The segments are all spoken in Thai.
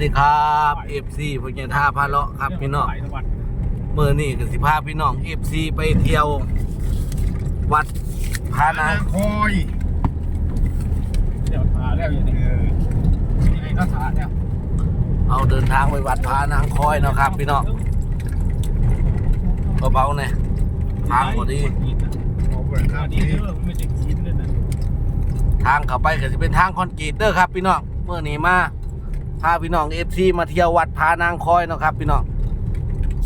วัสดีครับเอฟซีพญาท่าพาเลาะครับพี่น้องเมื่อนี่ก็สิพาพี่น้องเอฟซีไปเที่ยว วัดพานาคอยเดี๋ยวทาแล้วอย่างนี้ยังไงก็ทาแล้วเอาเดินทางไปวัดพานางคอยเนาะครับ พี่น้องเบาๆเนี่ยทางพอดีขอเปิดคทารับดีเด้อไม่ได้กินเลยนะทางเข้าไปก็จะเป็นทางคอนกรีตเด้อครับ พี่น้องเมื่อนี้มา พาพี่น้องเอฟซีมาเที่ยววัดพานางคอยเนาะครับ พี่น้อง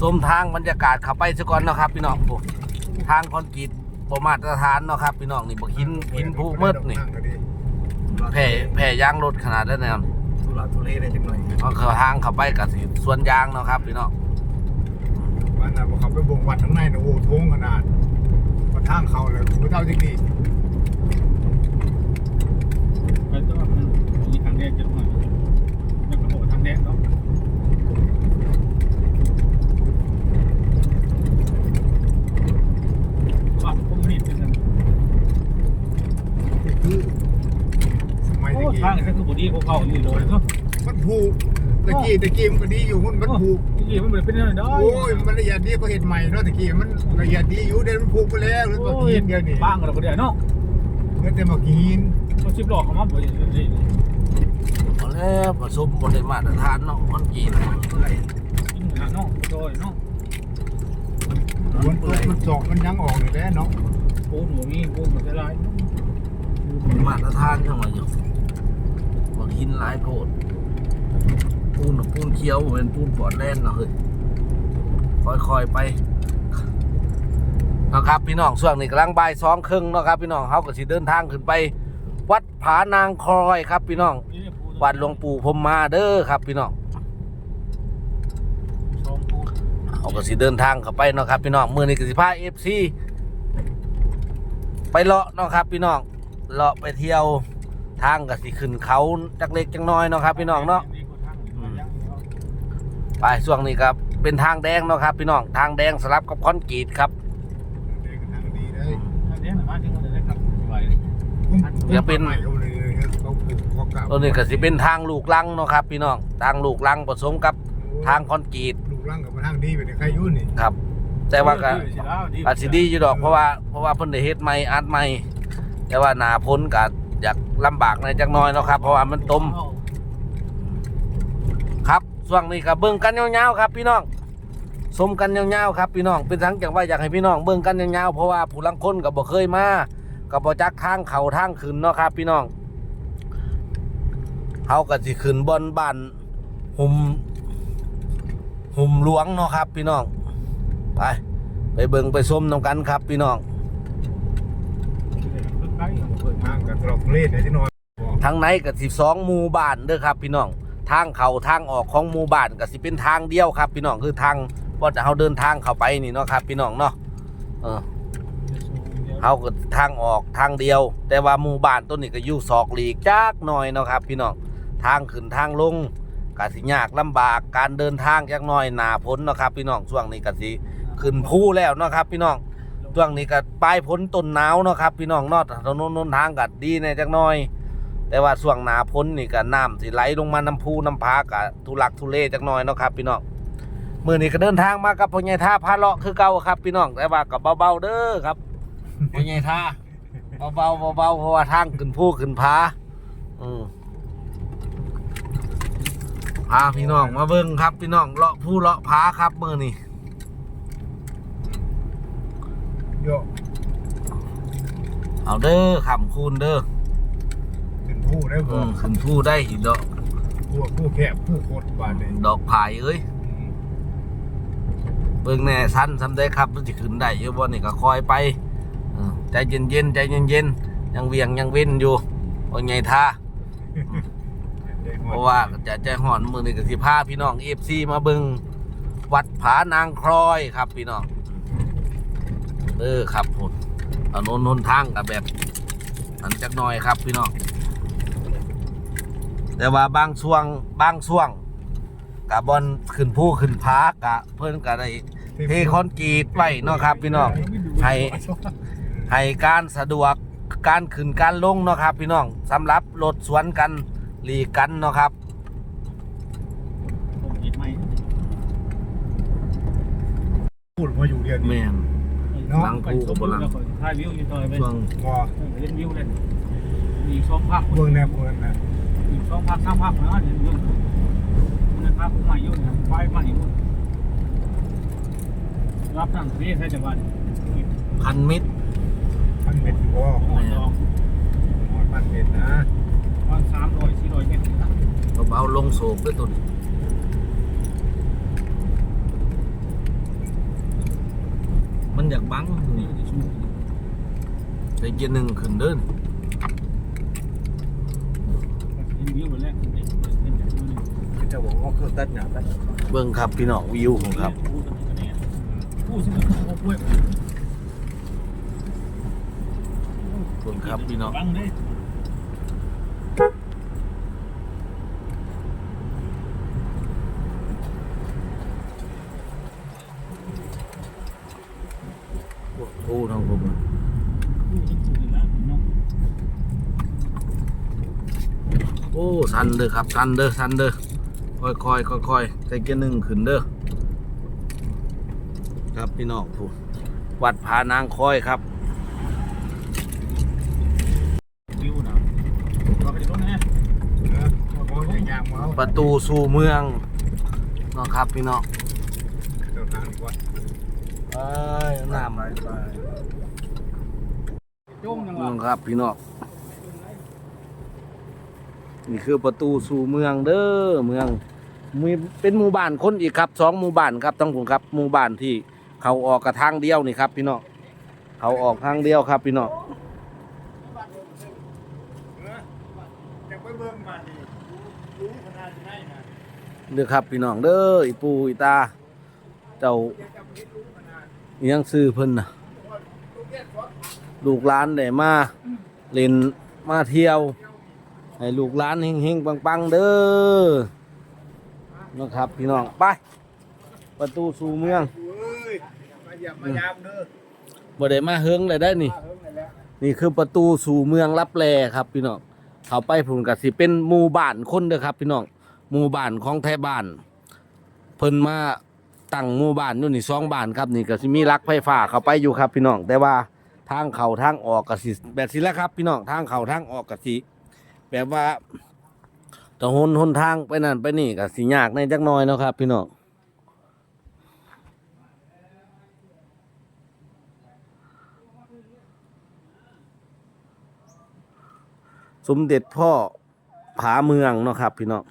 ชมทางบรรยากาศเข้าไปซะก่อนเนาะครับ พี่น้องโอ้ทางคอนกรีตประมาตรฐานเนาะครับ พี่น้องนี่บอกหินหินภูมืดนี่แผ่แผ่ยางรถขนาดนั้นนะครับทุลักทุเลได้จังหน่อยเพราะเขาทางเข้าไปกับสิส่วนยางเนาะครับ พี่น้องวันน่ะบอกเขาไปบ่งวัดทั้งในนะโอ้โทงขนาดพอทางเขาเลยผู้เท่าจริงดีไปก็มันมีทางแดงจะหน่อยแล้วก็บอกทางแดงเนาะว่าผมรีบเป็นกัน นี่คือสมัย โอ้ตะกี้ทางนี้คือบุรีพวกเขาอยู่เลยเนาะมันผูกตะกี้ตะกี้มันก็ดีอยู่มันมันผูกที่มันเป็นยังไงได้โอ้ยมันละเอียดดีก็เห็นใหม่เนาะตะกี้มันละเอียดดีอยู่เดี๋ยวมันผูกไปแล้วหรือว่ากินเดียวนี่บ้างเราก็ได้เนาะเมื่อแต่มากินเขาชิบหลอกเขามาบ่อยอย่างนี้เอาแล้วผสมบริมาตรฐานเนาะคอนกรีตกินหาเนาะโดยเนาะมันตกมันจอกมันยังออกอยู่แล้วเนาะปูนหัวมีปูนมันจะลายมาตรฐานจังหวะอยู่ บอกหินหลายโพดปูนปูนเขียวเป็นปูนปอดแล่นเนาะเฮ้ยค่อยๆไปนะครับพี่น้องช่วงนี้กำลังบ่ายสองครึ่งเนาะครับพี่น้องเขาก็สิเดินทางขึ้นไป วัดผานางคอยครับ พี่น้องวัดหลวงปู่พมมาเด้อครับ พี่น้องเขาก็สิเดินทางเข้าไปเนาะครับพี่น้องมือนี้ก็สิพาเอฟซีไปเลาะเนาะครับพี่น้องเลาะไปเที่ยว ทางก็สิขึ้นเขาจักเล็กจักน้อยเนาะครับพี่น้องเนาะไปช่วงนี้ครับเป็นทางแดงเนาะครับ พี่น้องทางแดงสลับกับคอนกรีตครับเด็กทางดีได้อันนี้นะมาถึงเลยครับสบายอย่าเป็นใหม่เขาเลยเขาผูกเขาเก่าตัวนี้ก็สิเป็นทางลูกลังเนาะครับพี่น้องทางลูกลังผสมกับทางคอนกรีตลูกร่างกับทางดีเป็นใครยุ่นนี่ครับ แต่ว่าก็อาจสิดีอยู่ดอกเพราะว่าเพราะว่าเพิ่นได้เฮ็ดใหม่อัดใหม่แต่ว่าหนาพ้นก็ อยากลำบากในอยจักหน้อยเนาะครับ เพราะว่ามันต้ม ครับช่วงนี้ก็เบิ่งกันยาวๆครับ พี่น้องชมกันยาวๆครับพี่น้องเป็นทั้งจังว่าอยากให้พี่น้องเบิ่งกันยาวๆเพราะว่าผู้ลังคนก็บ่เคยมาก็บ่จักทางเขาทางขึ้นเนาะครับ พี่น้องเฮาก็สิขึ้นบนบ้านหุมหุมหลวงเนาะครับ พี่น้องไป ไปเบิ่งไปส้มน้ำกันครับ พี่น้อง ทางกับตรอกเล่นไหนที่นอนทางไหนก็สิสองหมู่บ้านเด้อครับ พี่น้องทางเข้าทางออกของหมู่บ้านก็สิเป็นทางเดียวครับ พี่น้องคือทางว่าจะเฮาเดินทางเข้าไปนี่เนาะครับ พี่น้องเนาะเออเฮาก็ทางออกทางเดียว แต่ว่าหมู่บ้านต้นนี้ก็อยู่ศอกหลีกจักหน่อยเนาะครับ พี่น้องทางขึ้นทางลงกสิยากลำบากการเดินทางจักหน่อยหนาพ้นเนาะครับ พี่น้องช่วงนี้กสิขึ้นภูแล้วเนาะครับ พี่น้อง ช่วงนี้ก็ปลายพ้นต้นหนาวเนาะครับ พี่น้องนอดถนนนนทางก็ดีในจักหน่อย แต่ว่าช่วงหนาพ้นนี่ก็น้ำสิไหลลงมาน้ำพูน้ำพากะทุลักทุเลจักหน่อยเนาะครับ พี่น้องมื่อนี้ก็เดินทางมากับพ่อใหญ่ท่าพาเลาะคือเก่าครับ พี่น้องแต่ว่ากับเบาๆเด้อครับพ่อใหญ่ท่าเบาๆเบาๆเพราะว่าทางขึ้นภูขึ้นผาอืมพาพี่น้องมาเบิ่งครับ พี่น้องเลาะผู้เลาะผาครับมื่อนี้ โยเอาเด้อขำคูณเด้อเป็นผู้ได้บ่อืมขึ้นผู้ได้อีกดอกผู้ผู้แคบผู้โคตรบานเลยดอกผายเอ้ยเบิ่งแน่สั้นซ้ำได้ครับมันจะขึ้นได้เยอะบ่นี่ก็คอยไปเออใจเย็นเย็นๆใจเย็นเย็นๆยังเวียงยังเว้นอยู่โอ้ยไงท่าเพราะว่าจะใจห่อนมือนี่ก็สิพาพี่น้องเอฟซีมาเบิ่งวัดผานางคลอยครับพี่น้อง เออครับผมถนนนนทางกับแบบอันจักน้อยครับพี่น้องแต่ว่าบางช่วงบางช่วงกับบอลขึ้นผู้ขึ้นพากะเพิ่นกัะได้เทคอนกรีตไว้เนาะครับ พี่น้องให้ให้การสะดวกการขึ้นการลงเนาะครับ พี่น้องสำหรับรถสวนกันหลีกกันเนาะครับพูดมาอยู่เรียนแมน นเนาะหลังไปชมวิวแล้วก็ถ่ายวิวอยู่ต่อยไปช่วงบ่เล่นวิวเล่นมีสองภาคเบิ่งแนวเบิ่งนะมีสองภาคสามภาคนะเห็นวิวมันภาคใหม่อยู่นะไฟใหม่อยู่รับทางนี้ใช่จังหวัดพันมิตรพันเม็ดบ่อ่อนดองพันเม็ดนะวันสามร้อยสี่ร้อยเมตรนะเบาๆลงโศกด้วยตัวนี้ มันอยากบังนี่จะชูใส่เกียร์หนึ่งขึ้นเด้อนี่เห็นวิวหมดแล้วเด็กเล่นจากวิวนี่คือจะบอกว่าเครื่องตัดหญ้าตัดเบิ่งครับพี่น้องวิวของครับผู้สมัครผู้ป่วยเบิ่งครับพี่น้อง บังเลย โอ้ทั้งผม ผู้จะสูงแล้วน้อง โอ้สันเด้อครับสันเด้อสันเด้อค่อยค่อยค่อยค่อยๆใส่เกียร์หนึ่งขึ้นเด้อครับพี่น้องผู้วัดผานางคอยครับวิวนะเราไปดูนะเออบ่ได้ยางมาเอาประตูสู่เมืองเนาะครับพี่น้องเจ้าทางดีกว่าเอ้ยน้ำไปไปจุ่มยังไงน้องครับพี่น้อง นี่คือประตูสู่เมืองเด้อเมืองมีเป็นหมู่บ้านคนอีกครับสองหมู่บ้านครับทั้งผมครับหมู่บ้านที่เขาออกกระทางเดียวนี่ครับ พี่น้องเขาออกทางเดียวครับ พี่น้องเด้อครับพี่น้องเด้ออีปูอีตา เจ้ายังซื้อเพิ่นนะลูกหลานได้มาเล่นมาเที่ยว ให้ลูกหลานเฮงๆปังๆเด้อนะครับพี่น้องไป ประตูสู่เมืองเอ้ยมาเยี่ยมมายามเด้อบ่ได้มาเฮิงเลยได้นี่มาเฮิงนั่นแหละนี่คือประตูสู่เมืองรับแลครับพี่น้องเขาไปผุนกับสิเป็นหมู่บ้านคนเด้อครับ พี่น้องหมู่บ้านของไทยบ้านเพิ่นมาตั้งหมู่บ้านอยู่นี่สองบ้านครับนี่ก็สิมีรักไฟฟ้าเข้าไปอยู่ครับ พี่น้องแต่ว่าทางเข้าทางออกก็สิแบบสิแหล้วครับ พี่น้องทางเข้าทางออกก็สิ แบบว่าต้องหนหนทางไปนั่นไปนี่ก็สิยากในจักหน่อยเนาะครับ พี่น้องสมเด็จพ่อผาเมืองเนาะครับ พี่น้อง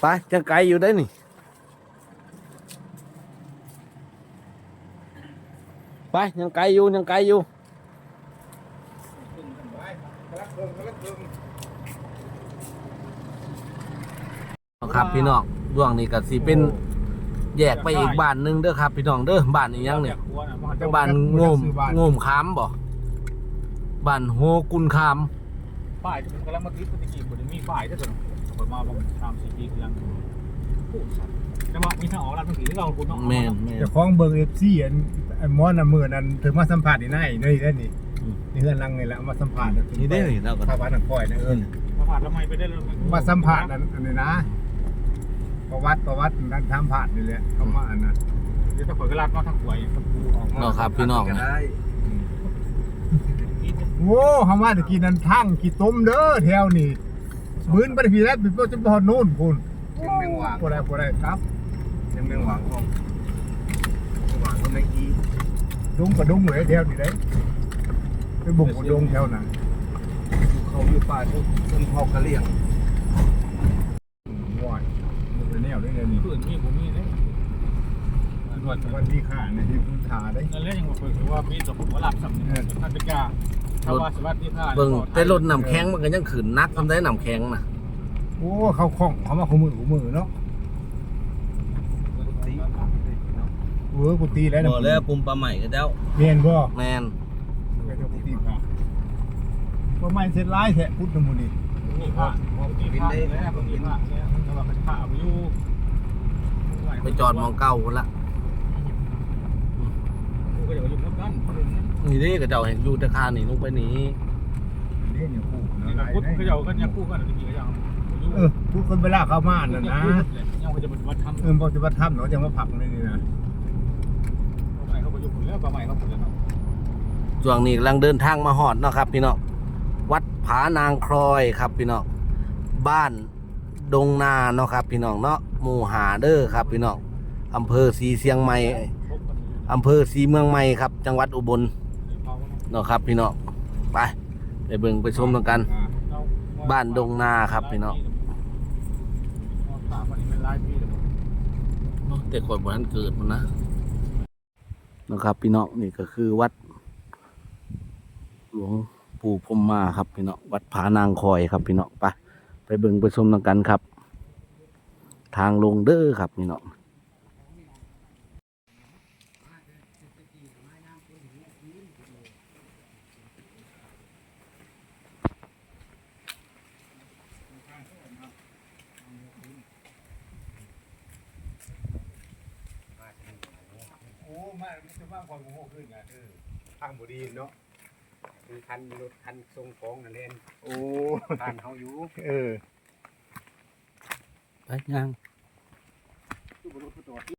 ไปยังไกลอยู่ได้นี่ไปยังไกลอยู่ยังไกลอยู่ไปกำลังเบิ่งกำลังเบิ่งครับพี่น้องดวงนี้ก็สิเป็นแยกไปอีกบ้านหนึงเด้อครับ พี่น้องเด้อบ้านอีหยังเนี่ยบ้านงมงมขามบ่บ้านโฮกุนขามฝ่ายจะเป็นกำลังมาคิดปฏิกิริยาบริมีฝ่ายถ้าเกิด คนมาบางทำสี่ปีกำลังจะมามีทางออกร้านภาษีที่เราคุณเนาะแม่นแม่น เจ้าของเบิ่ง FC อันอันมอนน่ะมื้อนั้นถึงมาสัมภาษณ์นี่นายนี่ได้นี่อืม นี่เฮือนหลังนี่แหละเอามาสัมภาษณ์นี่ได้นี่เราก็ชาวบ้านนังก้อยนะเอิ้นมาผ่านทำไมไปได้เลยมาสัมภาษณ์อันอันนี้นะประวัติประวัตินั้นทำผ่านนี่แหละเข้ามาอันนั้นเดี๋ยวถ้าเปิดกระลาดก็ทางหวยกับกูออกเนาะครับพี่น้องก็นะได้โอ้คำว่าตะกี้นั้นทั้งกี่ต้มเด้อแถวนี่ มื้นบ่ได้พี่แล้วพี่จะบ่ฮอดโน่นพุ่นยังแมงวางบ่ได้บ่ได้ครับยังแมงวางของแมงวางก็ไม่กี้ดุงก็ดุงเลยแถวนี่ได้ไปบุกก็ดงแถวนั้นอยู่เขาอยู่ป่าทุกต้นพอกระเลียงม่วนมันเป็นแนวได้เลยนี่เพื่อนมีผมมีเนี่ยสวัสดีค่ะในที่พื้นฐานได้นั่นแหละยังบอกคือว่ามีสมมติว่าหลับสำเนียงท่านเป็นกา ถ้าว่าสวัสดีค่ะเบิ่งแต่รถน้ำแข็งมันก็ยังขืนนักทำได้น้ำแข็งน่ะโอ้เขาคล่องเขามาคู่มือคู่มือเนาะตีเออกูตีแล้วนะบ่แล้วปุ่มปลาใหม่ก็แล้วเมียนบ่แมนก็จะกูตีผ่าประมาณเสร็จหลายแท้พุทธมุนีนี่ค่ะนี่ค่ะแล้วก็มีค่ะแล้วก็ว่าเป็นข่าวอยู่ไปจอดหมองเก่าพุ่นละ ก็จะอยู่พบกันนี่เด้ก็เจ้าเห็นอยู่แต่คานี่ลงไปนี่นี่เนี่ยคู่นี่นะก็พุทธก็จะกันยังคู่กันที่ก็ยังเออทุกคนเวลาเข้ามาน่ะนะยังก็จะเป็นวัดทำเออปฏิบัติธรรมเนาะจะมาผักนี่นี่นะใหม่เขาไปอยู่คนแล้วปลาใหม่เขาคนแล้วช่วงนี้กำลังเดินทางมาฮอดเนาะครับ พี่น้องวัดผานางครอยครับพี่น้องบ้านดงนาเนาะครับ พี่น้องเนาะหมู่หาเด้อครับ พี่น้องอำเภอศรีเชียงใหม่พบกัน อำเภอศรีเมืองใหม่ครับ จังหวัดอุบลเนาะครับพี่น้องไปไปเบิ่งไปชมกัน บ้านดงนาครับพี่น้องตามมันเนายปีเลยเนาะแต่ก่อนบ่ทันเกิดมันนะนะครับ พี่น้องนี่ก็คือวัด หลวงปู่พมมาครับพี่น้องวัดผานางคอยครับพี่น้องไปไปเบิ่งไปชมกันครับ ทางลงเด้อครับพี่น้อง โอ้ มาจะมาความโง่ขึ้นไงเออทางบดีเนาะคือคันรถคันทรงของนั่นเล่นโอ้ผ่านเขาอยู่เออ ไปยังทางเบิดอันนี้เ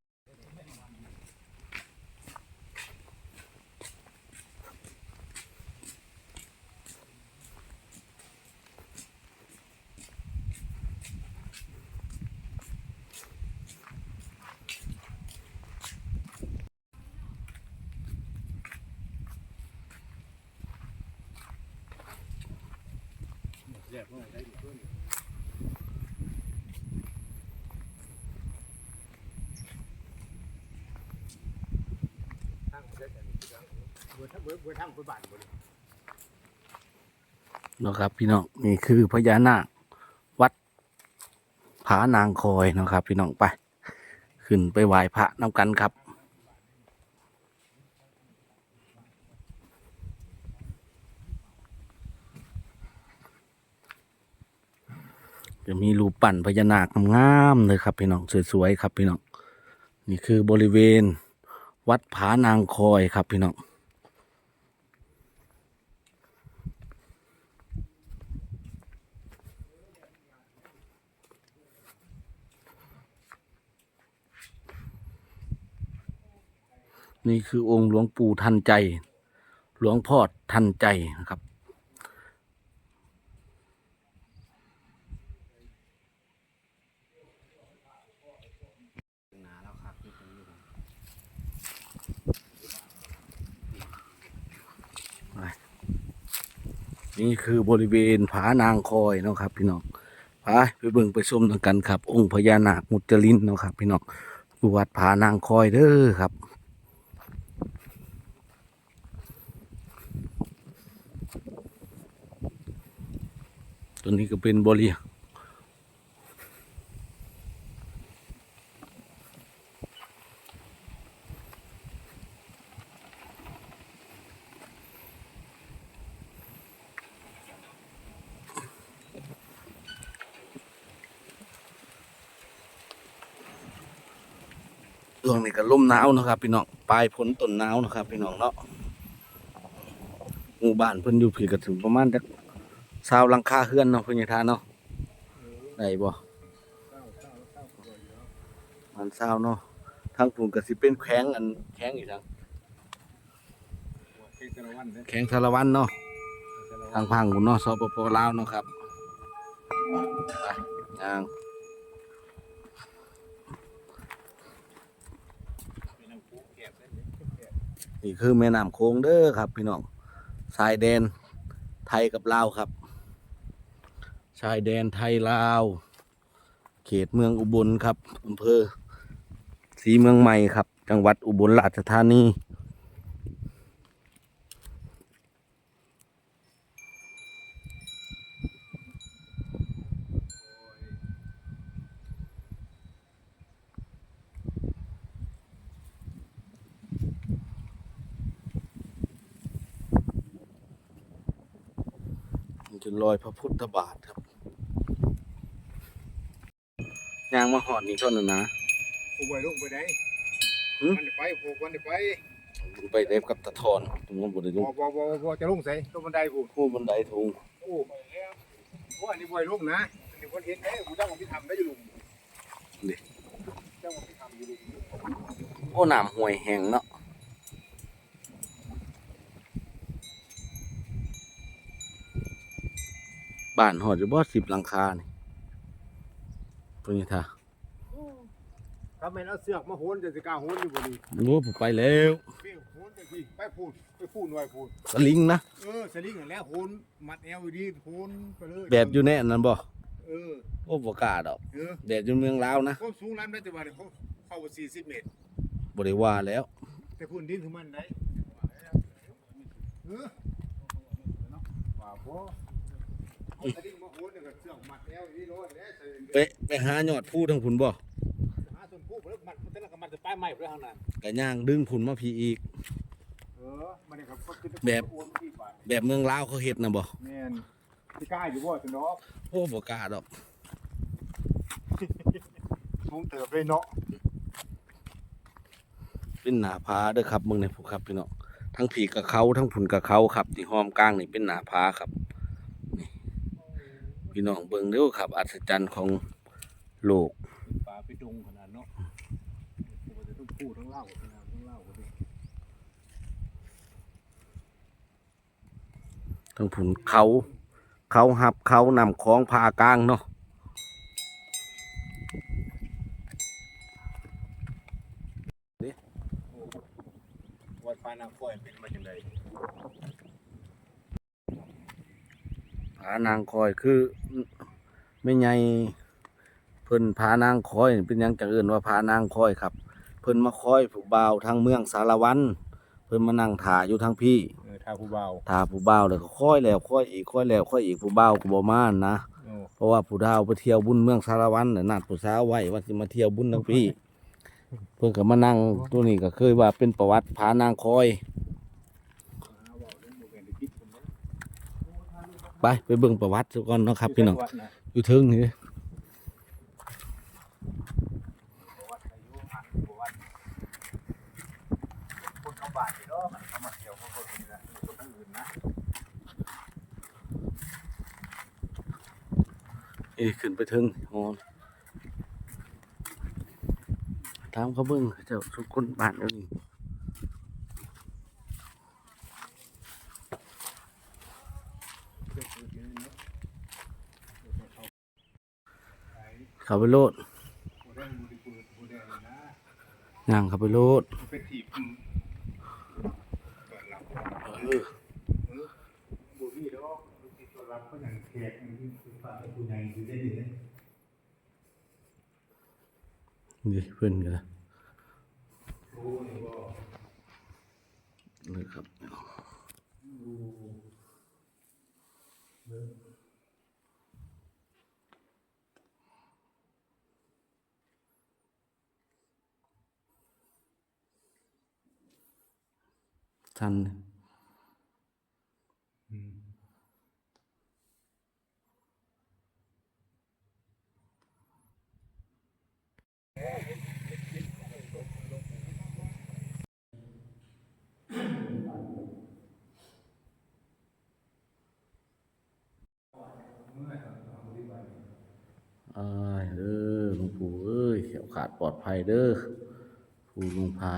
แบิดทั้งเบิดเบิดทั้งคนบ้านบิดเนะครับพี่น้องนี่คือพญานาควัดผานางคอยนะครับ พี่น้องไป ขึ้นไปไหว้พระน้ำกันครับ จะมีรูปปั้นพญานาคงามๆเลยครับพี่น้องสวยๆครับพี่น้องนี่คือบริเวณวัดผานางคอยครับพี่น้องนี่คือองค์หลวงปู่ทันใจ หลวงพ่อทันใจนะครับ หนาแล้วครับที่ตรงนี้ นี่คือบริเวณผานางคอยเนาะครับ พี่น้องไปไปเบิ่งไปชมกันครับ องค์พญานาคมุจลินเนาะครับ พี่น้องอยู่วัดผานางคอยเด้อครับตัวนี้ก็เป็นบริ วงนี้ก็ลมหนาวนะครับ พี่น้องปลายฝนต้นหนาวนะครับ พี่น้องเนาะหมู่บ้านเพิ่นอยู่ผีก็ถึงประมาณจักชาวลังคาเฮือนเนาะเพิ่นยังทานเนาะได้บ่มันชาวเนาะทางผมก็สิเป็นแข้งอันแข้งอีกทางแข้งสารวันเนาะทางพังพุ่นเนาะสปปลาวเนาะครับไปย่าง นี่คือแม่น้ำโขงเด้อครับ พี่น้องชายแดนไทยกับลาวครับ ชายแดนไทยลาว เขตเมืองอุบลครับอำเภอศรีเมืองใหม่ครับ จังหวัดอุบลราชธานี มันจะลอยพระพุทธบาทครับยางมาหอดนี่เท่านั้นนะผูกไว้ลูกไปไหนหืมมันได้ไปผูกมันได้ไปโถึงไปเล็บกับตะทอนถึงมันบ่ได้ลบ่งบ่บ่บ่จะลงใส่ตรงบันไดผู้คู่บันไดทุงโอ้โหอันนี้บ่อยลงนะอันนี้คนเห็นเอ้กูจ้างผมไปทำได้อยู่ลุงนี่จ้างผมไปทำอยู่ลุงโอ้น้ำห้วยแห้งเนาะ บ้านหอดอยู่บ่10หลังคานี่เพิ่นนี่ท่าถ้าแม่นเอาเสือกมาโหนจะสิกล้าโหนอยู่บ่นี่โอ้ผมไปแล้วเปี้ยโหนจังซี่ไปพูดไปพูดหน่อยพูดสลิงนะเออสลิงนั่นแหล้วโหนมัดแอวอยู่ดีโหนไปเลยแบบอยู่ในอันนั้นบ่เออโอ้บ่กล้าดอกเออแบบอยู่เมืองลาวนะความสูงน้ำได้แต่ว่าเนี่ยเขาเข้าไป40เมตรบ่ได้ว่าแล้ว แต่พื้นดินคือมันได้เออว่าบ่ ไปไปหายอดผู้ทั้งผุนบ่หาส่วนผู้เพิ่นมัดมันแต่ละก็มัดจะป้ายไม้เพิ่นทางนั้นก็ย่างดึงผุนมาพี่อีกเออมันนี่ครับก็คือแบบโอนที่บาทแบบเมืองลาวเขาเฮ็ดนะบ่แม่นสิกล้าอยู่บ่ซั่นเนาะโอ้บ่กล้าดอกสูงเติบเลยเนาะเป็นหน้าผาเด้อครับเมืองในภูครับพี่น้องทั้งผีกับเขาทั้งผุนกับเขาครับที่ห้อมกลางนี่เป็นหน้าผาครับนี่ พี่น้องเบิ่งเด้อครับ อัศจรรย์ของโลกปลาไปดงขนาดเนาะปกติต้องพูดทั้งเล่าทั้งเล่าทั้งเล่าก็ดิทั้งผุนเขา เขาหับเขานำของพากลางเนาะ วัดปานางก้อยเป็นมาจังได๋ ผา นางคอยคือไม่ใหญ่เพิ่นผานางคอยนี่เป็นหยังจังเอิ้นว่าผานางคอยครับ เพิ่นมาคอยผู้บ่าวทางเมืองสารวันเพิ่นมานั่งถ่าอยู่ทางพี่เออถ้าผู้เบาถ่าผู้บ่าวแล้วก็คอยแล้วคอยอีกคอยแล้วคอยอีกผู้บ่าวก็บ่มานะโอ้เพราะว่าผู้ดาวไปเที่ยวบุญเมืองสารวันน่ะนัดผู้สาวไว้ว่าสิมาเที่ยวบุญทางพี่ เพิ่นก็มานั่งตัวนี้ก็เคยว่าเป็นประวัติผานางคอย ไปไปเบิ่งประวัติซะก่อนเนาะครับพี่น้องวัดนะอยู่เทิงนี่คนเข้าบ้านนี่เนาะมันเข้ามาเที่ยวคนคนนี้นะคนทั้งอื่นนะเอ้ยขึ้นไปเทิงฮอนตามเขาเบิ่งเขาเจ้าทุกคนบ้านเดี๋ยวนี้ เขาไปโลดผู้ได้ผู้ได้ผู้ได้นะย่างเขาไปโลดดีเนาะบุรีตัวรับก็อย่างคายผู้ใหญ่อยู่ได้ดีเลยนี่เพื่อนกันละเลยครับ ทันเอ้ยเด้อหลวงปู่เอ้ยเขียวขาดปลอดภัยเด้อปู่หลวงพา